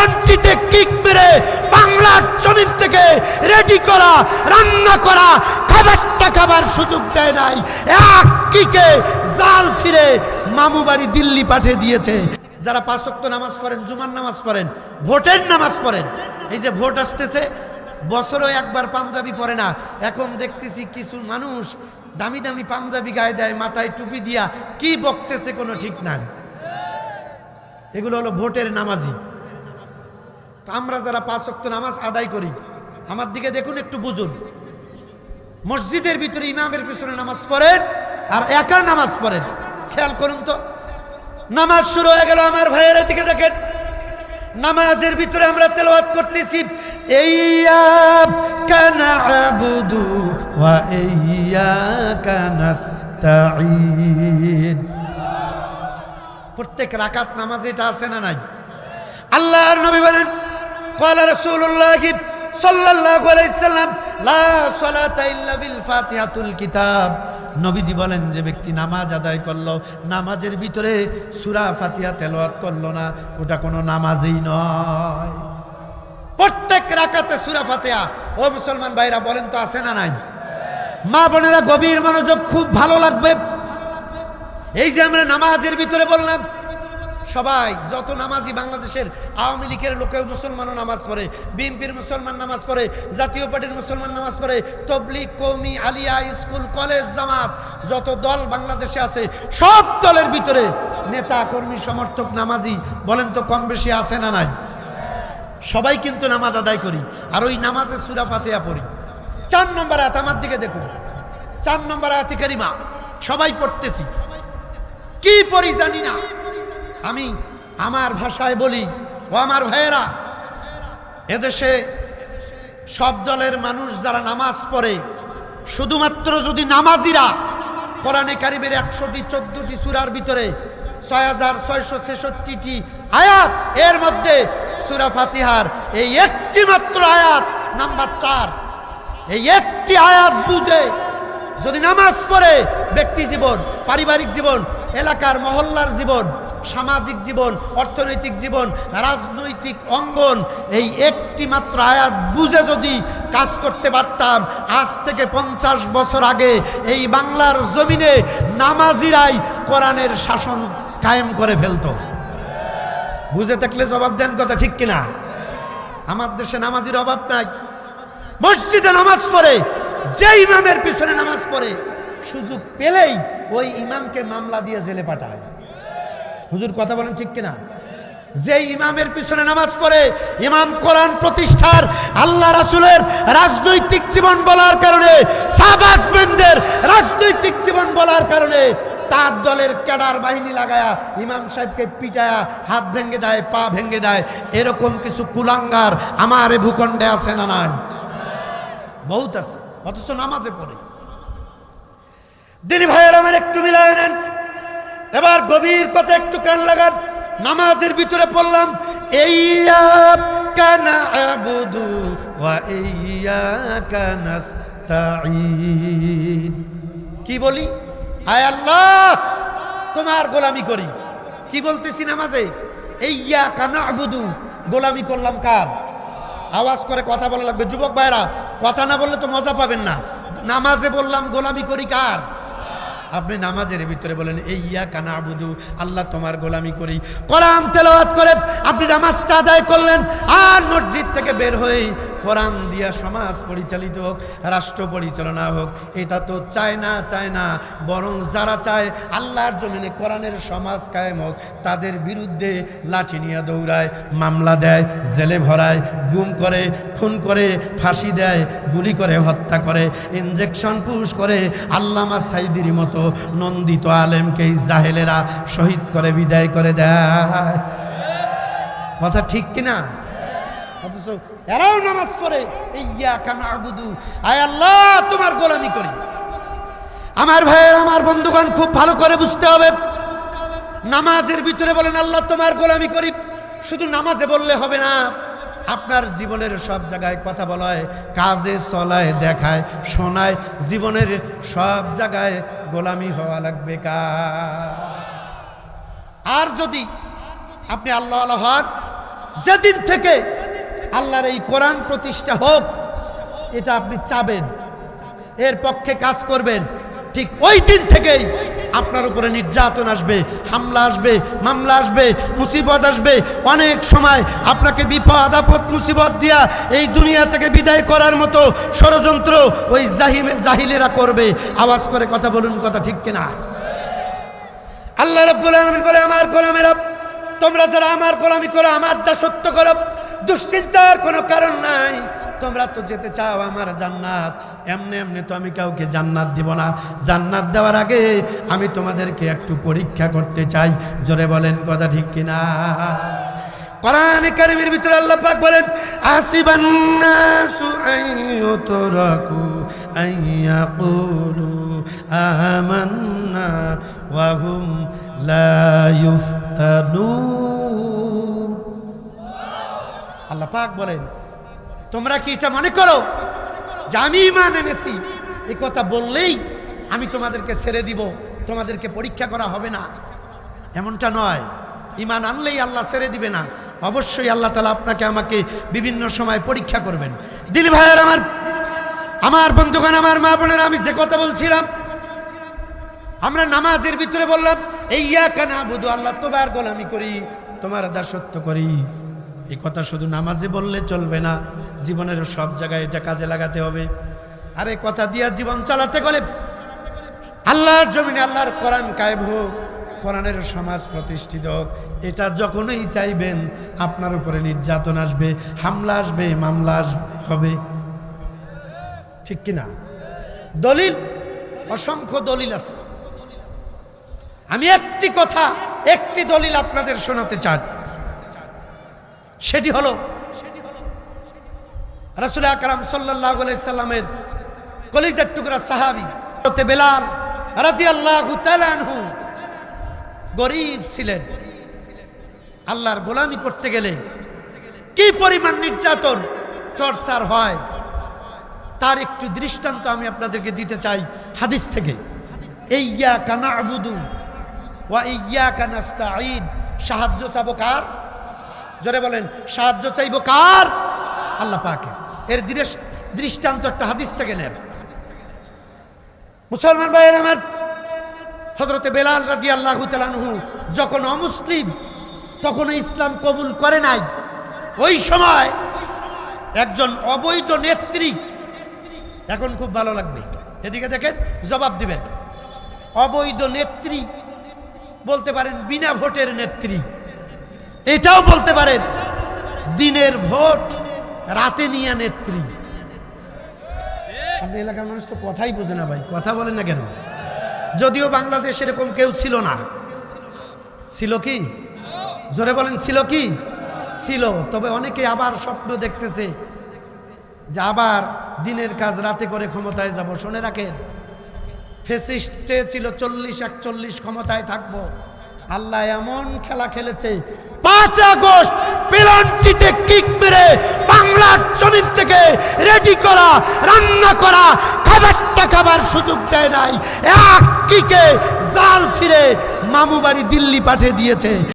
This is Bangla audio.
পলান্টিতে কিক মেরে বাংলার জমিন থেকে রেডি করা, রান্না করা, খাবারটা খাবার সুযোগ দেয় নাই। এক কিকে জাল ছিঁড়ে মামু বাড়ি দিল্লি পাঠিয়ে দিয়েছে। যারা পাঁচক্ত নামাজ পড়েন, জুমার নামাজ পড়েন, ভোটের নামাজ পড়েন, এই যে ভোট আসতেছে বছরও একবার পাঞ্জাবি পরে না। এখন দেখতেছি কিছু মানুষ দামি দামি পাঞ্জাবি গায়ে দেয়, মাথায় টুপি দিয়া, কি বকতেছে কোনো ঠিক নাই। এগুলো হলো ভোটের নামাজি। আমরা যারা পাঁচ ওয়াক্ত নামাজ আদায় করি, আমার দিকে দেখুন, একটু বুঝুন। মসজিদের ভিতরে ইমামের পিছনে নামাজ পড়েন আর একা নামাজ পড়েন। খেয়াল করুন তো। নামাজ শুরু হয়ে গেল, আমার ভাইয়ের দিকে দেখেন। নামাজের ভিতরে আমরা তেলাওয়াত করতেছি প্রত্যেক রাকাত নামাজ এটা আছে না নাই? আল্লাহর নবী বলেন ক্বালা রাসূলুল্লাহ সাল্লাল্লাহু আলাইহি সাল্লাম লা সালাতা ইল্লা বিল ফাতিহাতুল কিতাব নবীজি বলেন যে ব্যক্তি নামাজ আদায় করল, নামাজের ভিতরে সূরা ফাতিহা তেলাওয়াত করল না, ওটা কোনো নামাজই নয়। প্রত্যেক রাকাতে সূরা ফাতিহা। ও মুসলমান ভাইরা বলেন তো আছে না নাই? মা বোনেরা গভীর মনোযোগ খুব ভালো লাগবে। এই যে আমরা নামাজের ভিতরে বললাম সবাই, যত নামাজি বাংলাদেশের আওয়ামী লীগের লোকেও মুসলমানও নামাজ পড়ে, বিএনপির মুসলমান নামাজ পড়ে, জাতীয় পার্টির মুসলমান নামাজ পড়ে, তবলিগ কৌমি আলিয়া, স্কুল, কলেজ, জামাত, যত দল বাংলাদেশে আছে, সব দলের ভিতরে নেতা, কর্মী, সমর্থক, নামাজি, বলেন তো কম বেশি আছে না নাই? সবাই কিন্তু নামাজ আদায় করি, আর ওই নামাজে সুরা ফাতেহা পড়ি। চার নম্বর আয়াত আমার দিকে দেখুন। চার নম্বর আয়াতি কারিমা, সবাই পড়তেছি। কি পড়ি জানি না। আমি আমার ভাষায় বলি, ও আমার ভাইয়েরা, এদেশে সব দলের মানুষ যারা নামাজ পড়ে, শুধুমাত্র যদি নামাজিরা, কোরআনে কারিমের একশোটি, চোদ্দটি সুরার ভিতরে ছয় হাজার ছয়শো ছেষট্টিটি আয়াত, এর মধ্যে সুরা ফাতিহার এই একটি মাত্র আয়াত নাম্বার চার। এই একটি আয়াত বুঝে যদি নামাজ পড়ে ব্যক্তি জীবন, পারিবারিক জীবন, এলাকার মহল্লার জীবন সামাজিক জীবন, অর্থনৈতিক জীবন, রাজনৈতিক অঙ্গন, এই একটি মাত্র আয়াত বুঝে যদি কাজ করতে পারতাম, আজ থেকে পঞ্চাশ বছর আগে এই বাংলার জমিনে নামাজিরাই কোরআনের শাসন কায়েম করে ফেলতো। বুঝে থাকলে জবাব দেন কথা ঠিক কিনা? আমার দেশে নামাজির অভাব নাই। মসজিদে নামাজ পড়ে যে ইমামের পিছনে নামাজ পড়ে, সুযোগ পেলেই ওই ইমামকে মামলা দিয়ে জেলে পাঠায়। হুজুর কথা বলেন ঠিক কিনা? যে ইমামের পিছনে নামাজ পড়ে, ইমাম কোরআন প্রতিষ্ঠার আল্লাহ রাসুলের রাজনৈতিক জীবন বলার কারণে সাবাসমেনদের রাজনৈতিক জীবন বলার কারণে তার দলের ক্যাডার বাহিনী লাগায়া, ইমাম সাহেবকে পিটায়া, হাত ভেঙে দেয়, পা ভেঙে দেয়, এরকম কিছু কুলাঙ্গার আমার এ ভূখণ্ডে আছে না নাই? বহুত আছে, অথচ নামাজে পড়ে। দিনী ভাইয়ের আমার একটু মিলায় নেন। এবার গভীর কথা একটু কান লাগান। নামাজের ভিতরে পড়লাম কানা আবুদু কি বলি? আয় আল্লাহ, তোমার গোলামি করি। কি বলতেছি নামাজে? এইয়া কানা আবুদু গোলামি করলাম কার? আওয়াজ করে কথা বলা লাগবে। যুবক ভাইরা কথা না বললে তো মজা পাবেন না। নামাজে বললাম, গোলামি করি কার? আপনি নামাজের ভিতরে বলেন এই ইয়া কানা আবুদু আল্লাহ তোমার গোলামি করি। কলাম তেলাওয়াত করে আপনি নামাজটা আদায় করলেন, আর মসজিদ থেকে বের হয়ে কোরআন দিয়া সমাজ পরিচালিত হোক, রাষ্ট্র পরিচালনা হোক, এটা তো চায় না চায় না। বরং যারা চায় আল্লাহর জমিনে কোরআনের সমাজ কায়েম হোক, তাদের বিরুদ্ধে লাঠি নিয়ে দৌড়ায়, মামলা দেয়, জেলে ভরায়, গুম করে, খুন করে, ফাঁসি দেয়, গুলি করে, হত্যা করে ইনজেকশন পুশ করে, আল্লামা সাইদির মতো নন্দিত আলেমকে এই জাহেলেরা শহীদ করে, বিদায় করে দেয়। কথা ঠিক কিনা? অথচ এরাও নামাজ পড়ে। ইয়া কানা আয় আল্লাহ, তোমার গোলামি করি। আমার ভাইয়ের, আমার বন্ধুগণ, খুব ভালো করে বুঝতে হবে। নামাজের ভিতরে বলেন, আল্লাহ তোমার গোলামি করি। শুধু নামাজে বললে হবে না, আপনার জীবনের সব জায়গায় কথা বলা হয় কাজে চলায়, দেখায়, শোনায়, জীবনের সব জায়গায় গোলামি হওয়া লাগবে আর যদি আপনি আল্লাহ আল্লাহ হন, যেদিন থেকে আল্লাহর এই কোরআন প্রতিষ্ঠা হোক, এটা আপনি চাবেন, এর পক্ষে কাজ করবেন। ঠিক ওই দিন থেকেই আপনার উপরে নির্যাতন আসবে, হামলা আসবে, মামলা আসবে, মুসিবত আসবে। অনেক সময় আপনাকে বিপদ, আপদ, মুসিবত দিয়া এই দুনিয়া থেকে বিদায় করার মতো ষড়যন্ত্র ওই জাহিম, জাহিলেরা করবে। আওয়াজ করে কথা বলুন, কথা ঠিক কিনা? আল্লাহ রাব্বুল আলামিন বলে, আমার গোলামেরা, তোমরা যারা আমার গোলামি করো, আমার দাসত্ব করো দুশ্চিন্তার কোনো কারণ নাই। তোমরা তো যেতে চাও আমার জান্নাত। এমনি এমনি তো আমি কাউকে জান্নাত দিব না। জান্নাত দেওয়ার আগে আমি তোমাদেরকে একটু পরীক্ষা করতে চাই। জোরে বলেন, কথা ঠিক কিনা? কারিমের ভিতরে আল্লাহ পাক বলেন আসিবান আমান্না পাক বলেন, তোমরা কি এটা মনে করো যে আমি ইমান এনেছি? এই কথা বললেই আমি তোমাদেরকে ছেড়ে দিব, তোমাদেরকে পরীক্ষা করা হবে না। এমনটা নয়। ইমান আনলেই আল্লাহ ছেড়ে দিবে না। অবশ্যই আল্লাহ তালা আপনাকে আমাকে বিভিন্ন সময় পরীক্ষা করবেন। দিল ভাইয়ার আমার আমার বন্ধুগণ, আমার মা বোনের, আমি যে কথা বলছিলাম, আমরা নামাজের ভিতরে বললাম এই ইয়া কানা বুধু আল্লাহ, তোমার গোলামি করি, তোমার দাসত্ব করি। এই কথা শুধু নামাজে বললে চলবে না, জীবনের সব জায়গায় এটা কাজে লাগাতে হবে। আর এই কথা দিয়া জীবন চালাতে গেলে আল্লাহর জমিনে আল্লাহর কোরআন কায়েব হোক, কোরআনের সমাজ প্রতিষ্ঠিত হোক, এটা যখনই চাইবেন আপনার উপরে নির্যাতন আসবে, হামলা আসবে, মামলা হবে। ঠিক কিনা দলিল, অসংখ্য দলিল আছে। আমি একটি কথা, একটি দলিল আপনাদের শোনাতে চাই। সেটি হলো রাসুল আকরাম সাল্লামের কলিজার টুকরা সাহাবি বেলাল গরিব ছিলেন। আল্লাহর গোলামি করতে গেলে কি পরিমাণ নির্যাতন চর্চার হয়, তার একটু দৃষ্টান্ত আমি আপনাদেরকে দিতে চাই হাদিস থেকে। এই ইয়া কানা আবুদু ওয়া ইয়া কানাস্তাঈদ সাহায্য চাবো কার জোরে বলেন, সাহায্য চাইব কার? আল্লাহ পাকে এর দৃষ্টান্ত একটা হাদিস থেকে নেন। মুসলমান ভাইয়ের আমার হজরতে বেলাল রাদি আল্লাহ তালানহু যখন অমুসলিম তখন ইসলাম কবুল করে নাই। ওই সময় একজন অবৈধ নেত্রী, এখন খুব ভালো লাগবে। এদিকে দেখেন, জবাব দিবেন। অবৈধ নেত্রী বলতে পারেন বিনা ভোটের নেত্রী। এটাও বলতে পারেন, দিনের ভোট, রাতে নিয়ে নেত্রী। আপনি এলাকার মানুষ তো কথাই বোঝে না ভাই, কথা বলেন না কেন? যদিও বাংলাদেশ এরকম কেউ ছিল না। ছিল কি? জোরে বলেন, ছিল কি? ছিল, তবে অনেকে আবার স্বপ্ন দেখতেছে যে আবার দিনের কাজ রাতে করে ক্ষমতায় যাব। শুনে রাখেন, ফেসিস্ট চেয়েছিল চল্লিশ একচল্লিশ ক্ষমতায় থাকব। আল্লাহ এমন খেলা খেলেছে, পাঁচ আগস্ট পেলান্টিতে কিক মেরে বাংলার জমিন থেকে রেডি করা, রান্না করা, খাবারটা খাবার সুযোগ দেয় নাই। এক কিকে জাল ছিঁড়ে মামু বাড়ি দিল্লি পাঠিয়ে দিয়েছে।